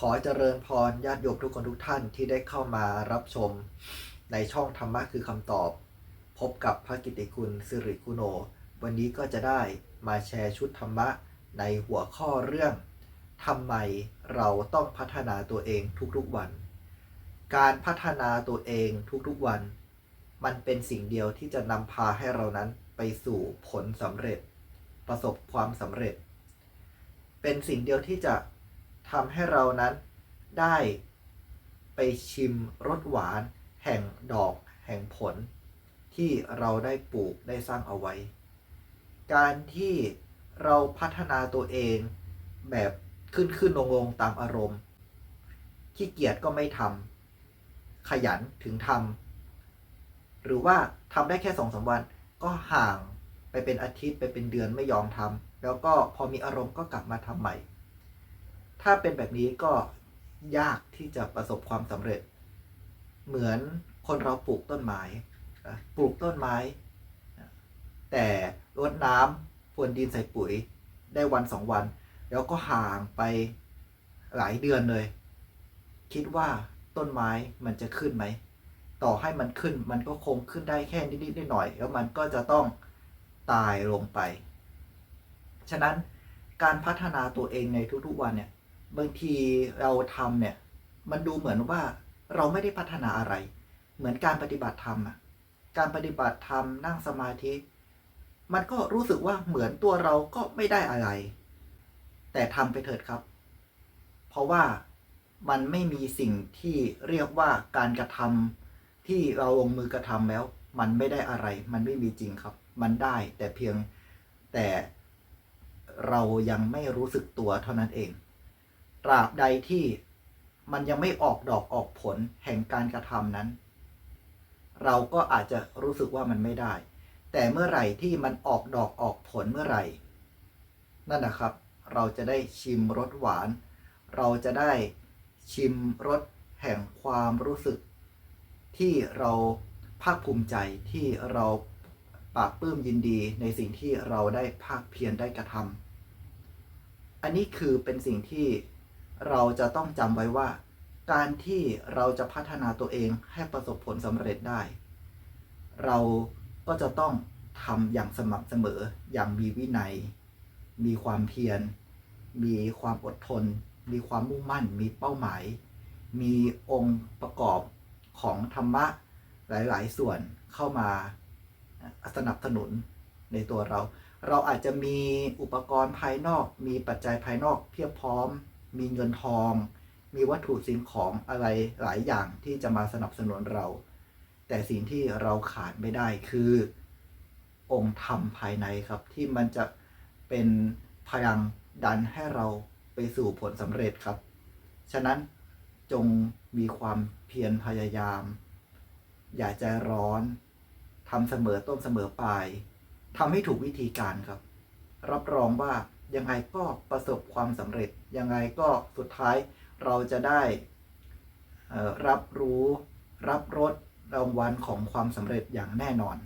ขอเจริญพรญาติโยมทุกคนทุกท่านที่ได้เข้ามารับชมในช่องธรรมะคือคำตอบ พบกับพระกิติคุณสิริคุโน วันนี้ก็จะได้มาแชร์ชุดธรรมะในหัวข้อเรื่องทำไมเราต้องพัฒนาตัวเองทุกๆวัน การพัฒนาตัวเองทุกๆวัน มันเป็นสิ่งเดียวที่จะนำพาให้เรานั้นไปสู่ผลสำเร็จ ประสบความสำเร็จ เป็นสิ่งเดียวที่จะ ทำให้เรานั้นได้ไปชิมรสหวานแห่งดอกแห่งผล ที่เราได้ปลูกได้สร้างเอาไว้ การที่เราพัฒนาตัวเองแบบขึ้นขึ้นลงลงตามอารมณ์ ขี้เกียจก็ไม่ทำขยันถึงทำหรือว่าทำได้แค่สองสามวัน ก็ห่างไปเป็นอาทิตย์ไปเป็นเดือนไม่ยอมทำแล้วก็พอมีอารมณ์ก็กลับมาทำใหม่ ถ้าเป็นแบบนี้ก็ยากที่จะประสบความสำเร็จ เหมือนคนเราปลูกต้นไม้ปลูกต้นไม้ แต่รดน้ำพรวนดินใส่ปุ๋ยได้วันสองวัน แล้วก็ห่างไปหลายเดือนเลย คิดว่าต้นไม้มันจะขึ้นไหม ต่อให้มันขึ้นมันก็คงขึ้นได้แค่นิดๆหน่อยๆแล้วมันก็จะต้องตายลงไป ฉะนั้นการพัฒนาตัวเองในทุกๆวันเนี่ย บางทีเราทำเนี่ย มันดูเหมือนว่าเราไม่ได้พัฒนาอะไร เหมือนการปฏิบัติธรรมอะการปฏิบัติธรรมนั่งสมาธิ มันก็รู้สึกว่าเหมือนตัวเราก็ไม่ได้อะไร แต่ทำไปเถิดครับ เพราะว่ามันไม่มีสิ่งที่เรียกว่าการกระทำที่เราลงมือกระทำแล้ว มันไม่ได้อะไร มันไม่มีจริงครับ มันได้แต่เพียงแต่เรายังไม่รู้สึกตัวเท่านั้นเอง ตราบใดที่มันยังไม่ออกดอกออกผลแห่งการกระทำนั้น เราก็อาจจะรู้สึกว่ามันไม่ได้ แต่เมื่อไหร่ที่มันออกดอกออกผลเมื่อไหร่ นั่นนะครับ เราจะได้ชิมรสหวาน เราจะได้ชิมรสแห่งความรู้สึก ที่เราภาคภูมิใจที่เราปราบปลื้มยินดีในสิ่งที่เราได้ภาคเพียรได้กระทำอันนี้คือเป็นสิ่งที่ เราจะต้องจำไว้ว่า การที่เราจะพัฒนาตัวเองให้ประสบผลสำเร็จได้ เราก็จะต้องทำอย่างสม่ำเสมออย่างมีวินัย มีความเพียร มีความอดทน มีความมุ่งมั่น มีเป้าหมาย มีองค์ประกอบของธรรมะหลาย ๆ ส่วนเข้ามาสนับสนุนในตัวเรา เราอาจจะมีอุปกรณ์ภายนอก มีปัจจัยภายนอกเพียบพร้อม มีเงินทอง มีวัตถุสิ่งของอะไรหลายอย่างที่จะมาสนับสนุนเรา แต่สิ่งที่เราขาดไม่ได้คือ องค์ธรรมภายในครับ ที่มันจะเป็นพลังดันให้เราไปสู่ผลสำเร็จครับ ฉะนั้นจงมีความเพียรพยายาม อย่าใจร้อนทำเสมอต้นเสมอปลายทำให้ถูกวิธีการครับ รับรองว่า ยังไงก็ประสบความสำเร็จ ยังไงก็สุดท้ายเราจะได้รับรู้รับรสรางวัลของความสำเร็จอย่างแน่นอน